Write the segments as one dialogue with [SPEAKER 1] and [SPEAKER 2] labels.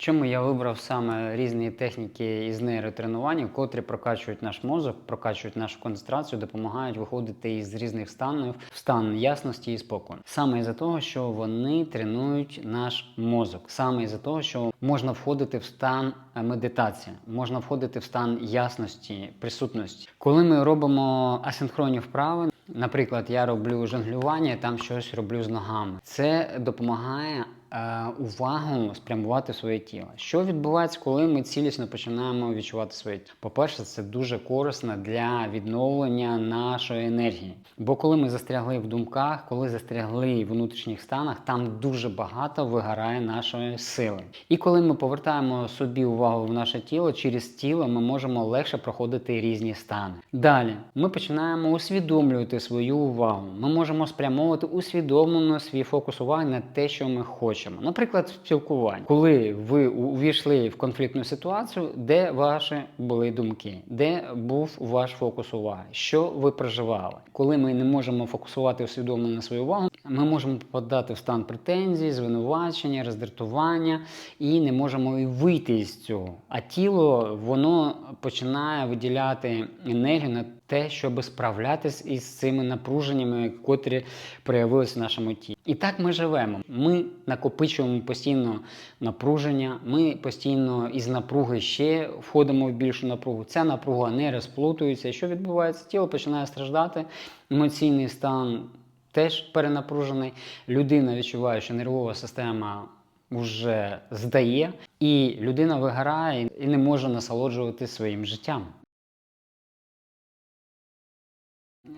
[SPEAKER 1] Чому я вибрав саме різні техніки із нейротренування, котрі прокачують наш мозок, прокачують нашу концентрацію, допомагають виходити із різних станів в стан ясності і спокою. Саме із-за того, що вони тренують наш мозок, саме із-за того, що можна входити в стан е, медитації, можна входити в стан ясності, присутності. Коли ми робимо асинхронні вправи, наприклад, я роблю жонглювання, там щось роблю з ногами. Це допомагає увагу спрямувати своє тіло. Що відбувається, коли ми цілісно починаємо відчувати своє тіло? По-перше, це дуже корисно для відновлення нашої енергії. Бо коли ми застрягли в думках, коли застрягли в внутрішніх станах, там дуже багато вигорає нашої сили. І коли ми повертаємо собі увагу в наше тіло, через тіло ми можемо легше проходити різні стани. Далі ми починаємо усвідомлювати свою увагу. Ми можемо спрямовувати усвідомлено свій фокус уваги на те, що ми хочемо. Наприклад, в спілкуванні, коли ви увійшли в конфліктну ситуацію, де ваші були думки, де був ваш фокус уваги, що ви проживали. Коли ми не можемо фокусувати усвідомлено свою увагу, ми можемо попадати в стан претензій, звинувачення, роздратування і не можемо і вийти з цього. А тіло воно починає виділяти енергію на те, щоб справлятись із цими напруженнями, котрі проявилися в нашому тілі. І так ми живемо. Ми накопичуємо постійно напруження, ми постійно із напруги ще входимо в більшу напругу. Ця напруга не розплутується. Що відбувається? Тіло починає страждати, емоційний стан теж перенапружений. Людина відчуває, що нервова система вже здає, і людина вигорає і не може насолоджуватися своїм життям.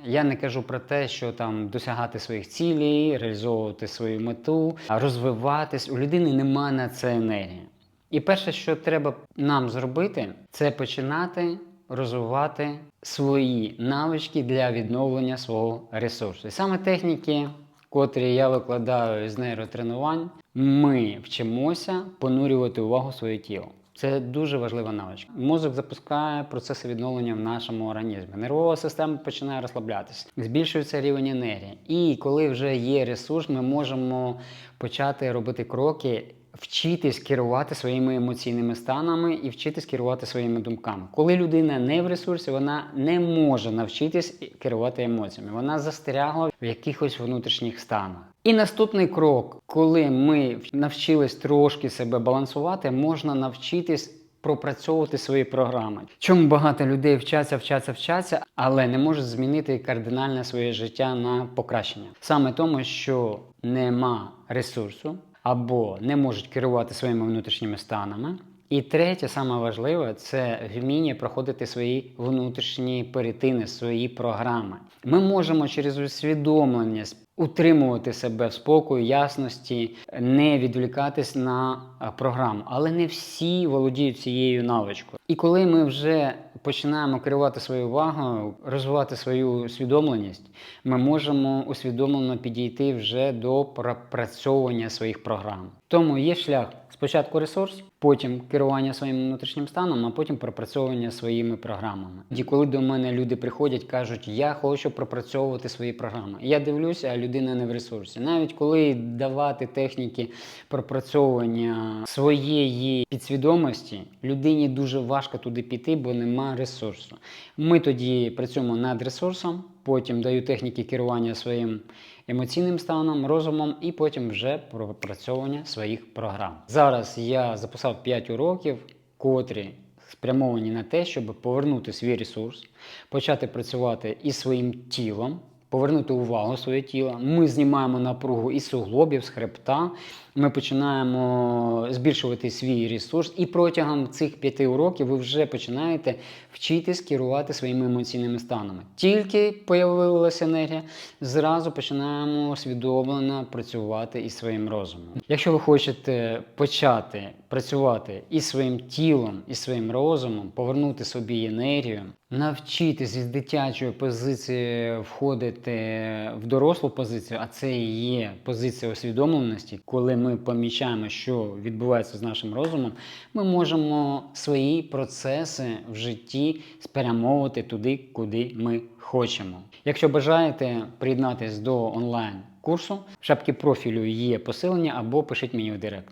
[SPEAKER 1] Я не кажу про те, що там досягати своїх цілей, реалізовувати свою мету, розвиватись. У людини немає на це енергії. І перше, що треба нам зробити, це починати розвивати свої навички для відновлення свого ресурсу. І саме техніки, котрі я викладаю з нейротренувань, ми вчимося понурювати увагу своє тіло. Це дуже важлива навичка. Мозок запускає процеси відновлення в нашому організмі. Нервова система починає розслаблятися, збільшується рівень енергії. І коли вже є ресурс, ми можемо почати робити кроки. Вчитись керувати своїми емоційними станами і вчитись керувати своїми думками. Коли людина не в ресурсі, вона не може навчитись керувати емоціями. Вона застрягла в якихось внутрішніх станах. І наступний крок, коли ми навчились трошки себе балансувати, можна навчитись. Пропрацьовувати свої програми. Чому багато людей вчаться, вчаться, вчаться, але не можуть змінити кардинально своє життя на покращення. Саме тому, що нема ресурсу або не можуть керувати своїми внутрішніми станами. І третє, саме важливе, це вміння проходити свої внутрішні перетини, свої програми. Ми можемо через усвідомленість утримувати себе в спокою, ясності, не відволікатись на а, програму. Але не всі володіють цією навичкою. І коли ми вже починаємо керувати свою увагу, розвивати свою усвідомленість, ми можемо усвідомлено підійти вже до пропрацьовування своїх програм. Тому є шлях. Спочатку ресурс, потім керування своїм внутрішнім станом, а потім пропрацьовування своїми програмами. І коли до мене люди приходять, кажуть, я хочу пропрацьовувати свої програми. Я дивлюся, людина не в ресурсі. Навіть коли давати техніки пропрацьовування своєї підсвідомості, людині дуже важко туди піти, бо нема ресурсу. Ми тоді працюємо над ресурсом, потім даю техніки керування своїм емоційним станом, розумом і потім вже пропрацьовування своїх програм. Зараз я записав 5 уроків, котрі спрямовані на те, щоб повернути свій ресурс, почати працювати із своїм тілом. Повернути увагу своє тіло. Ми знімаємо напругу із суглобів, з хребта. Ми починаємо збільшувати свій ресурс, і протягом цих п'яти уроків ви вже починаєте вчитись керувати своїми емоційними станами. Тільки появилася енергія, зразу починаємо усвідомлено працювати із своїм розумом. Якщо ви хочете почати працювати із своїм тілом, і своїм розумом, повернути собі енергію, навчитись із дитячої позиції входити в дорослу позицію, а це і є позиція усвідомленості, коли ми помічаємо, що відбувається з нашим розумом, ми можемо свої процеси в житті спрямовувати туди, куди ми хочемо. Якщо бажаєте приєднатись до онлайн курсу, в шапці профілю є посилення або пишіть мені в директ.